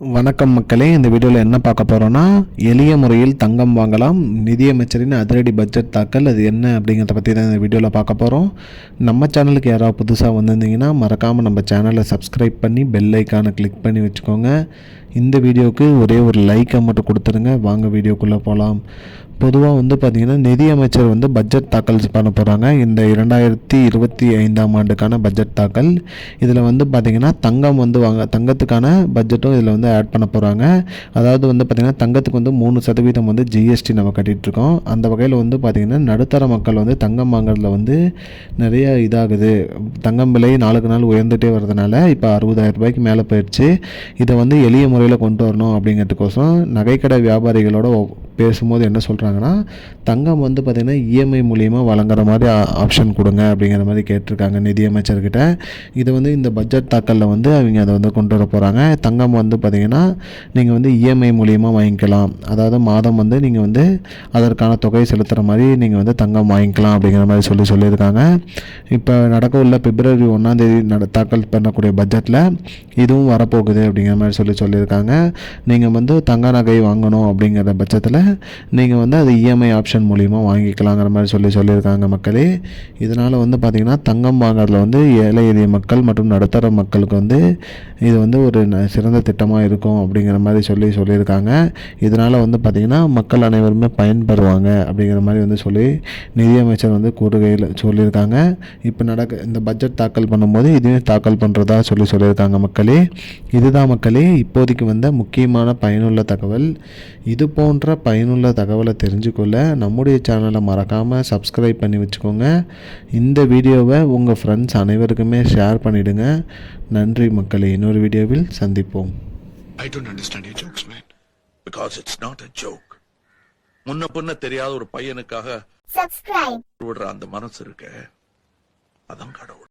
வணக்கம் மக்களே இந்த வீடியோவில் என்ன பார்க்க போகிறோன்னா எளிய முறையில் தங்கம் வாங்கலாம் நிதியமைச்சரின் அதிரடி பட்ஜெட் தாக்கல் அது என்ன அப்படிங்கிறத பற்றி தான் இந்த வீடியோவில் பார்க்க போகிறோம் நம்ம சேனலுக்கு யாராவது புதுசாக வந்திருந்தீங்கன்னா மறக்காமல் நம்ம சேனலை சப்ஸ்கிரைப் பண்ணி பெல் ஐக்கானை கிளிக் பண்ணி வச்சுக்கோங்க. இந்த வீடியோவுக்கு ஒரே ஒரு லைக்கை மட்டும் கொடுத்துருங்க. வாங்க வீடியோக்குள்ளே போகலாம் பொதுவாக வந்து பார்த்திங்கன்னா நிதியமைச்சர் வந்து பட்ஜெட் தாக்கல் பண்ண போகிறாங்க இந்த இரண்டாயிரத்தி இருபத்தி ஐந்தாம் ஆண்டுக்கான பட்ஜெட் தாக்கல். இதில் வந்து பார்த்திங்கன்னா தங்கம் வந்து வாங்க தங்கத்துக்கான பட்ஜெட்டும் இதில் வந்து ஆட் பண்ண போகிறாங்க அதாவது வந்து பார்த்திங்கன்னா தங்கத்துக்கு வந்து மூணு சதவீதம் வந்து ஜிஎஸ்டி நம்ம கட்டிகிட்டு இருக்கோம் அந்த வகையில் வந்து பார்த்திங்கன்னா நடுத்தர மக்கள் வந்து தங்கம் வாங்குறதுல வந்து நிறைய இதாகுது. தங்கம் விலை நாளுக்கு நாள் உயர்ந்துகிட்டே வரதுனால இப்போ அறுபதாயிரம் ரூபாய்க்கு மேலே போயிடுச்சு இதை வந்து எளிய முறையில் கொண்டு வரணும் அப்படிங்கிறதுக்கோசரம் நகைக்கடை வியாபாரிகளோட பேசும்போது என்ன சொல்கிறாங்கன்னா தங்கம் வந்து பார்த்திங்கன்னா இஎம்ஐ மூலியமாக வழங்குற மாதிரி ஆப்ஷன் கொடுங்க அப்படிங்கிற மாதிரி கேட்டிருக்காங்க நிதியமைச்சர்கிட்ட இது வந்து இந்த பட்ஜெட் தாக்கலில் வந்து அவங்க அதை வந்து கொண்டு வர போகிறாங்க தங்கம் வந்து பார்த்திங்கன்னா நீங்கள் வந்து இஎம்ஐ மூலியமாக வாங்கிக்கலாம். அதாவது மாதம் வந்து நீங்கள் வந்து அதற்கான தொகை செலுத்துகிற மாதிரி நீங்கள் வந்து தங்கம் வாங்கிக்கலாம் அப்படிங்கிற மாதிரி சொல்லி சொல்லியிருக்காங்க. இப்போ நடக்க உள்ள பிப்ரவரி ஒன்றாந்தேதி நட தாக்கல் பண்ணக்கூடிய பட்ஜெட்டில் இதுவும் வரப்போகுது அப்படிங்கிற மாதிரி சொல்லி சொல்லியிருக்காங்க. நீங்கள் வந்து தங்க நகை வாங்கணும் அப்படிங்கிற பட்சத்தில் நீங்கள் வந்து அது இஎம்ஐ ஆப்ஷன் மூலிமா வாங்கிக்கலாங்கிற மாதிரி சொல்லி சொல்லியிருக்காங்க மக்களே. இதனால் வந்து பார்த்திங்கன்னா தங்கம் வாங்குறதுல வந்து ஏழை எளிய மக்கள் மற்றும் நடுத்தர மக்களுக்கு வந்து இது வந்து ஒரு ந- சிறந்த திட்டமாக இருக்கும் அப்படிங்கிற மாதிரி சொல்லி சொல்லியிருக்காங்க. இதனால் வந்து பார்த்திங்கன்னா மக்கள் அனைவருமே பயன்பெறுவாங்க அப்படிங்கிற மாதிரி வந்து சொல்லி நிதியமைச்சர் வந்து கூறுகையில் சொல்லியிருக்காங்க. இப்போ நடக்க இந்த பட்ஜெட் தாக்கல் பண்ணும்போது இதுவே தாக்கல் பண்ணுறதா சொல்லி சொல்லியிருக்காங்க மக்களே. இதுதான் மக்களே இப்போதைக்கு வந்த முக்கியமான பயனுள்ள தகவல். இது போன்ற பயனுள்ள தகவலை தெரிஞ்சுக்கொள்ள நம்முடைய சேனலை மறக்காமல் சப்ஸ்கிரைப் பண்ணி வச்சுக்கோங்க. இந்த வீடியோவை உங்கள் ஃப்ரெண்ட்ஸ் அனைவருக்குமே ஷேர் பண்ணிவிடுங்க நன்றி மக்களே இன்னொரு வீடியோவில் சந்திப்போம். I don't understand your jokes, man. Because it's not a joke. முன்ன பின்ன தெரியாத ஒரு பையனுக்காக subscribe. விடுற அந்த மனசு இருக்க. அதான் கடவுள்.